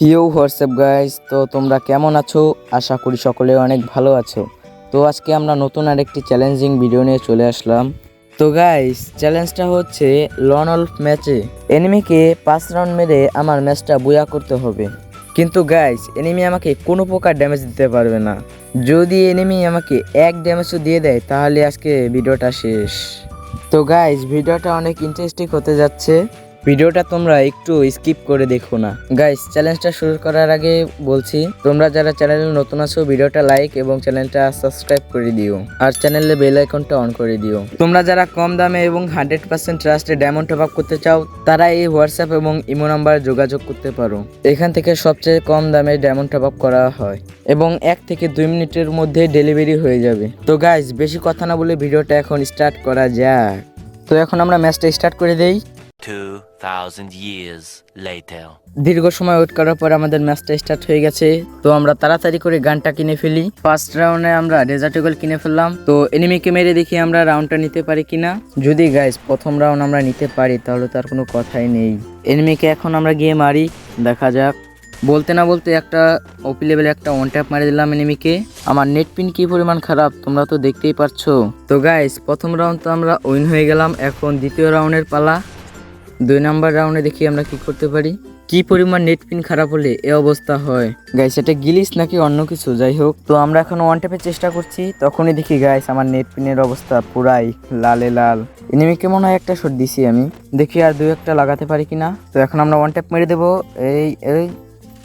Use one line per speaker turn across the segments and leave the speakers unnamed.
Hugh WhatsApp guys তো তোমরা কেমন আছো? আশা করি সকলে অনেক ভালো আছো। তো আজকে আমরা নতুন আরেকটি চ্যালেঞ্জিং ভিডিও নিয়ে চলে আসলাম। তো গাইস চ্যালেঞ্জটা হচ্ছে লন অল্ফ ম্যাচে এনিমিকে পাঁচ রাউন্ড মেরে আমার ম্যাচটা বুয়া করতে হবে। কিন্তু গাইস এনিমি আমাকে কোনো প্রকার ড্যামেজ দিতে পারবে না। যদি এনিমি আমাকে এক ড্যামেজও দিয়ে দেয়, তাহলে আজকে ভিডিওটা শেষ। তো গাইস ভিডিওটা অনেক ইন্টারেস্টিং হতে যাচ্ছে। ভিডিওটা তোমরা একটু স্কিপ করে দেখো না। গাইস চ্যালেঞ্জটা শুরু করার আগে বলছি তোমরা যারা চ্যানেলে নতুন আছো ভিডিওটা লাইক এবং চ্যানেলটা সাবস্ক্রাইব করে দিও। আর চ্যানেলে বেল আইকনটা অন করে দিও। তোমরা যারা কম দামে এবং হান্ড্রেড পার্সেন্ট ট্রাস্টে ডায়মন্ড টপ আপ করতে চাও তারা এই হোয়াটসঅ্যাপ এবং ইমো নাম্বারে যোগাযোগ করতে পারো। এখান থেকে সবচেয়ে কম দামে ডায়মন্ড টপ আপ করা হয়। এবং এক থেকে দুই মিনিটের মধ্যে ডেলিভারি হয়ে যাবে। তো গাইস বেশি কথা না বলে ভিডিওটা এখন স্টার্ট করা যাক। তো এখন আমরা ম্যাচটা স্টার্ট করে দেই।
2,000 years later.
দীর্ঘ সময় ওয়েট করার পর আমাদের ম্যাচটা স্টার্ট হয়ে গেছে। তো আমরা তাড়াতাড়ি করে গানটা কিনে ফেলি। ফার্স্ট রাউন্ডে আমরা ডেজার্টেগল কিনে ফেললাম। তো এনিমিকে মেরে দেখি আমরা রাউন্ডটা নিতে পারি কিনা। যদি গাইস প্রথম রাউন্ড আমরা নিতে পারি, তাহলে তার কোনো কথাই নেই। এনিমিকে এখন আমরা গিয়ে মারি। দেখা যাক। বলতে না বলতে একটা ওপি লেভেলে একটা ওয়ান ট্যাপ মারি দিলাম এনিমিকে আমার নেট পিন কি পরিমাণ খারাপ, তোমরা তো দেখতেই পারছ। তো গাইস প্রথম রাউন্ড তো আমরা উইন হয়ে গেলাম। এখন দ্বিতীয় রাউন্ডের পালা। দুই নাম্বার রাউন্ডে দেখি আমরা কি করতে পারি। কি পরিমাণ নেট পিন খারাপ হলে এ অবস্থা হয়? গাইস এটা গিলিস নাকি অন্য কিছু? যাই হোক, তো আমরা এখন ওয়ান ট্যাপের চেষ্টা করছি। তখনই দেখি গাইস আমার নেট পিনের অবস্থা পুরাই লালে লাল। এনিমিকে মনে হয় একটা শট দিছি আমি। দেখি আর দুই একটা লাগাতে পারি কিনা। তো এখন আমরা ওয়ান ট্যাপ মেরে দেবো। এই এই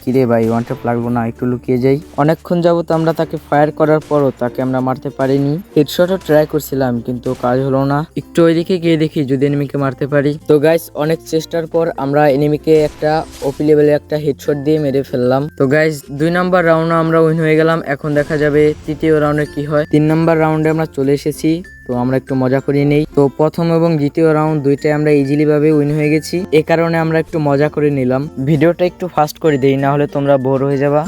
কিরে ভাই, ওয়ান ট্যাপ লাগল না, একটু লুকিয়ে যাই। অনেকক্ষণ যাবত আমরা তাকে ফায়ার করার পরও তাকে আমরা মারতে পারিনি। হেডশটও ট্রাই করছিলাম, কিন্তু কাজ হলো না। একটু ওইদিকে গিয়ে দেখি যদি এনিমিকে মারতে পারি। তো গাইস অনেক চেষ্টার পর আমরা এনিমিকে একটা ওপি লেভেলে একটা হেডশট দিয়ে মেরে ফেললাম। তো গাইস দুই নাম্বার রাউন্ডে আমরা উইন হয়ে গেলাম। এখন দেখা যাবে তৃতীয় রাউন্ডে কি হয়। তিন নাম্বার রাউন্ডে আমরা চলে এসেছি। তো আমরা একটু মজা করে নেই। তো প্রথম এবং দ্বিতীয় রাউন্ড দুইটাই আমরা ইজিলি ভাবে উইন হয়ে গেছি। এ কারণে আমরা একটু মজা করে নিলাম। ভিডিওটা একটু ফাস্ট করে দেই, না হলে তোমরা বোর হয়ে যাবা।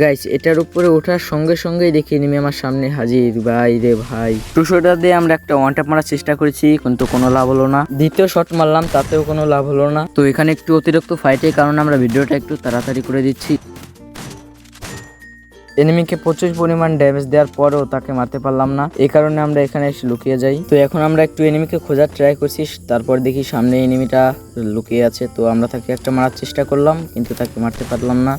গাইস এটার উপরে ওঠার সঙ্গে সঙ্গেই দেখি নেমে আমার সামনে হাজির। ভাই রে ভাই। টুশোটা দিয়ে আমরা একটা ওয়ান ট্যাপ মারার চেষ্টা করেছি, কিন্তু কোনো লাভ হলো না। দ্বিতীয় শট মারলাম, তাতেও কোনো লাভ হলো না। তো এখানে একটু অতিরিক্ত ফাইটের কারণে আমরা ভিডিওটা একটু তাড়াতাড়ি করে দিচ্ছি। এনিমিকে প্রচুর পরিমাণ ড্যামেজ দেওয়ার পরেও তাকে মারতে পারলাম না। এই কারণে আমরা এখানে এসে লুকিয়ে যাই। তো এখন আমরা একটু এনিমিকে খোঁজার ট্রাই করছি। তারপর দেখি সামনে এনিমিটা লুকিয়ে আছে। তো আমরা তাকে একটা মারার চেষ্টা করলাম, কিন্তু তাকে মারতে পারলাম না।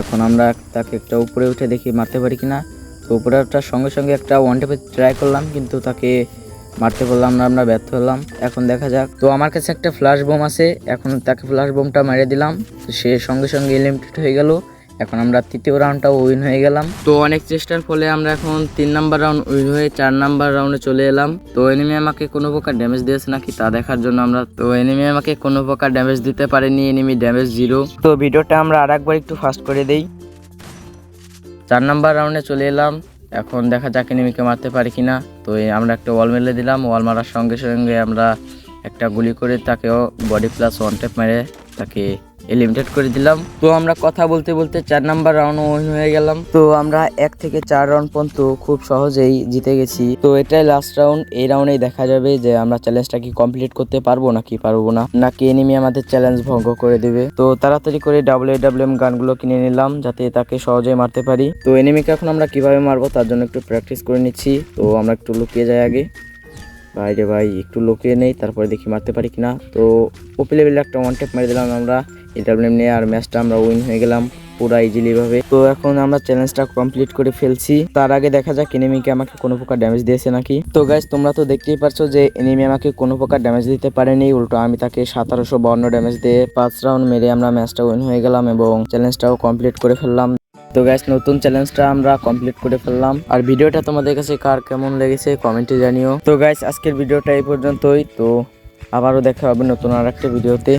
এখন আমরা তাকে একটা উপরে উঠে দেখি মারতে পারি কিনা। তো উপরে ওঠার সঙ্গে সঙ্গে একটা ওয়ান টেপে ট্রাই করলাম, কিন্তু তাকে মারতে পারলাম না, আমরা ব্যর্থ হলাম। এখন দেখা যাক। তো আমার কাছে একটা ফ্ল্যাশ বোম আছে। এখন তাকে ফ্ল্যাশ বোমটা মেরে দিলাম। সে সঙ্গে সঙ্গে এলিমিটেড হয়ে গেল। এখন আমরা তৃতীয় রাউন্ডটাও উইন হয়ে গেলাম। তো অনেক চেষ্টার ফলে আমরা এখন তিন নাম্বার রাউন্ড উইন হয়ে চার নাম্বার রাউন্ডে চলে এলাম। তো এনিমি আমাকে কোনো প্রকার ড্যামেজ দিয়েছে নাকি তা দেখার জন্য আমরা তো এনিমি আমাকে কোনো প্রকার ড্যামেজ দিতে পারেনি এনিমি ড্যামেজ জিরো তো ভিডিওটা আমরা আরেকবার একটু ফাস্ট করে দিই। চার নাম্বার রাউন্ডে চলে এলাম। এখন দেখা যাক এনিমিকে মারতে পারি কিনা। তো আমরা একটা ওয়াল মেলে দিলাম। ওয়াল মারার সঙ্গে সঙ্গে আমরা একটা গুলি করে তাকেও বডি প্লাস ওয়ান টেপ মেরে তাকে এলিমিটেড করে দিলাম। তো আমরা কথা বলতে বলতে চার নাম্বার রাউন্ড হয়ে গেলাম। তো আমরা এক থেকে চার রাউন্ড পর্যন্ত খুব সহজেই জিতে গেছি। তো এটাই লাস্ট রাউন্ড এই রাউন্ডেই দেখা যাবে যে আমরা চ্যালেঞ্জটা কি কমপ্লিট করতে পারব নাকি পারব না। নাকি এনিমি আমাদের চ্যালেঞ্জ ভঙ্গ করে দেবে। তো তাড়াতাড়ি করে ডাব্লিউ ডাব্লিউ এম গানগুলো কিনে নিলাম যাতে তাকে সহজেই মারতে পারি। তো এনিমিকে এখন আমরা কীভাবে মারবো তার জন্য একটু প্র্যাকটিস করে নিচ্ছি। তো আমরা একটু লুকিয়ে যাই আগে। ভাই রে ভাই, একটু লুকিয়ে নেই, তারপরে দেখি মারতে পারি কিনা। তো ওপি লেভেলে একটা ওয়ান টেপ মেরে দিলাম আমরা। এডাব্লিউএম নিয়ে আর ম্যাচটা আমরা উইন হয়ে গেলাম পুরা ইজিলি ভাবে। তো এখন আমরা চ্যালেঞ্জটা কমপ্লিট করে ফেলছি। তার আগে দেখা যাক এনিমিকে আমাকে কোনো প্রকার ড্যামেজ দিয়েছে নাকি। তো গাইজ তোমরা তো দেখতেই পারছ যে এনিমি আমাকে কোনো প্রকার ড্যামেজ দিতে পারেনি। উল্টো আমি তাকে সতেরোশো বাউন্ন ড্যামেজ দিয়ে পাঁচ রাউন্ড মেরে আমরা ম্যাচটা উইন হয়ে গেলাম এবং চ্যালেঞ্জটাও কমপ্লিট করে ফেললাম। তো গ্যাস নতুন চ্যালেঞ্জটা আমরা কমপ্লিট করে ফেললাম। আর ভিডিওটা তোমাদের কাছে কার কেমন লেগেছে কমেন্টে জানিও। তো গ্যাস আজকের ভিডিওটা এই পর্যন্তই। তো আবারও দেখা হবে নতুন আর একটা ভিডিওতে।